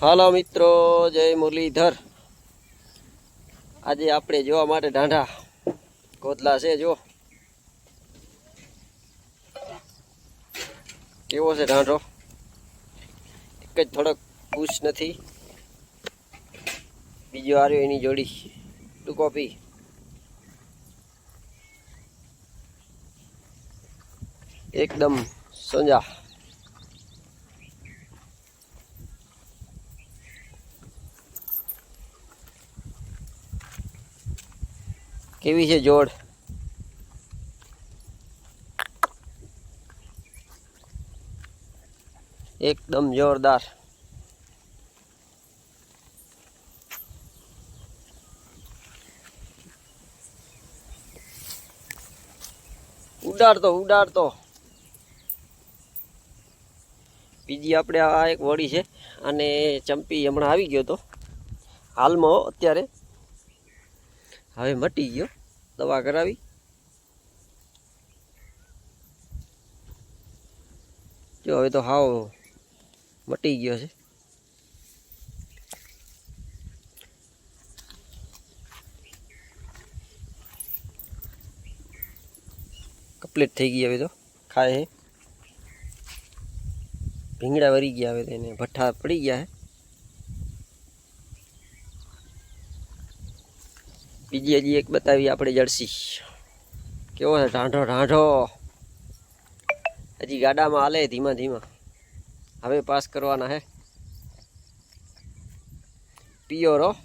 હાલો મિત્રો, જય મુરલીધર. આજે આપણે જોવા માટે ઢાંઢા કોથલા છે જો કેવો છે ઢાંઢો? એક જ થોડોક પૂછ નથી. બીજો આવ્યો એની જોડી. ટુ કોપી એકદમ સંજા. કેવી છે જોડ. એકદમ જોરદાર. ઉડાડતો ઉડાડતો. બીજી આપણે આ એક વડી છે, અને ચંપી હમણાં આવી ગયો તો. હાલમાં અત્યારે. હવે મટી ગયો. દવા કરાવી. જો હવે તો હાવ મટી ગયો છે. કમ્પ્લીટ થઈ ગઈ હવે તો, ખાય છે ભીંગડા વરી ગયા હવે તો એને, ભઠ્ઠા પડી ગયા છે બીજી હજી એક બતાવી આપણે જર્સી. કેવો છે? ઢાંઢો ઢાંઢો. હજી ગાડામાં હાલે ધીમા ધીમા. હવે પાસ કરવાના હે. પિયોરો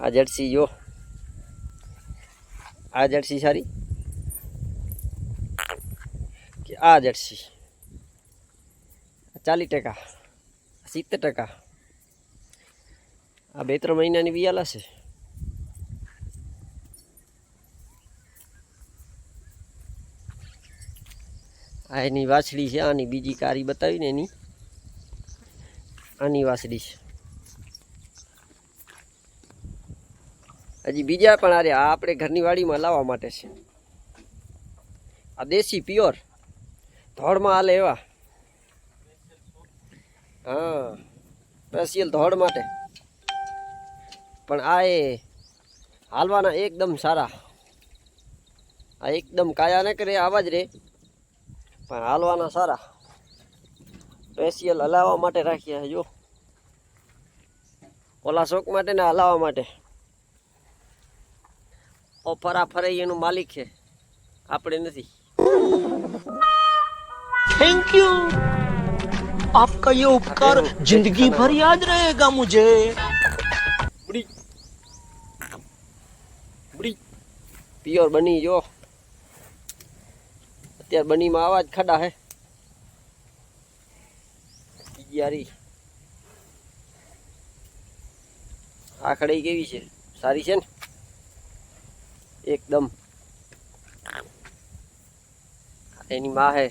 આ જર્સી જો. આ જર્સી સારી કે આ જર્સી ચાલીસ ટકા. સિત્તેર ટકા. આ બે ત્રણ મહિનાની બિયાલા છે. આ એની વાછડી છે, આની બીજી કારી બતાવીને એની. આની વાછડી છે. હજી બીજા પણ અરે આ આપણે ઘરની વાડીમાં લાવવા માટે છે. આ દેશી પ્યોર ધોળમાં હાલે એવા. હા, સ્પેશિયલ ધોળ માટે. પણ આ એ હાલવાના એકદમ સારા. આ એકદમ કાયા ન કરે, આવા જ રે. પણ હાલવાના સારા. સ્પેશિયલ હલાવવા માટે રાખ્યા જો. ઓલા શોક માટે ને હલાવવા માટે. ઓ ફરા ફરે એનું માલિક છે. આપણે નથી. थैंक यू आपका ये उपकार जिंदगी भर याद रहेगा मुझे બુડી બુડી પિયોર બની જો અત્યારે બનીમાં આવા જ ખડા હે યારી આ ખડી કેવી છે સારી છે ને એકદમ એની માં હે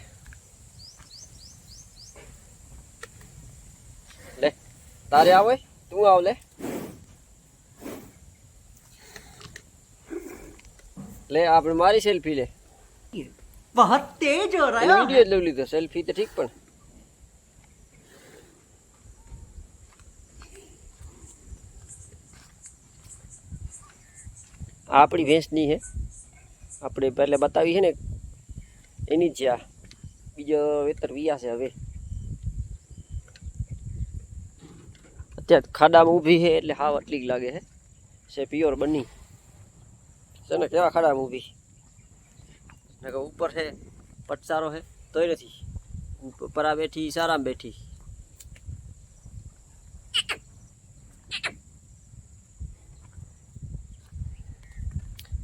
તારે આવે તું આવ લે. લે આપણે મારી સેલ્ફી લે. બહુ તેજ હો રહા હે વિડિયો લઈ લીધો સેલ્ફી તો ઠીક પણ. આપણી ભેંસની હે. આપણે પહેલે બતાવી છે ને એની જ આ બીજો વેતર વિયા છે હવે. અત્યારે ખાડામાં ઊભી છે એટલે હાવ આટલી લાગે છે. છે પ્યોર બની. છે ને કેવા ખાડામાં ઊભી ને કે ઉપર છે, પટસારો છે, તોય નથી. પરા બેઠી સારામાં બેઠી.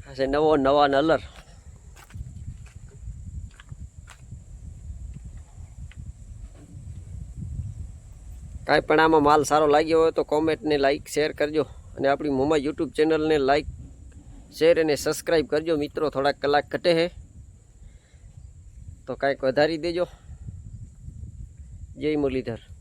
હા છે નવો નવા નલર કાંઈ પણ આમાં માલ સારો લાગ્યો હોય તો કોમેન્ટને લાઈક, શેર કરજો. અને આપણી મોમા યુટ્યુબ ચેનલને લાઈક, શેર અને સબસ્ક્રાઈબ કરજો. મિત્રો, થોડાક કલાક ઘટે હે. તો કાંઈક વધારી દેજો. જય મુરલીધર.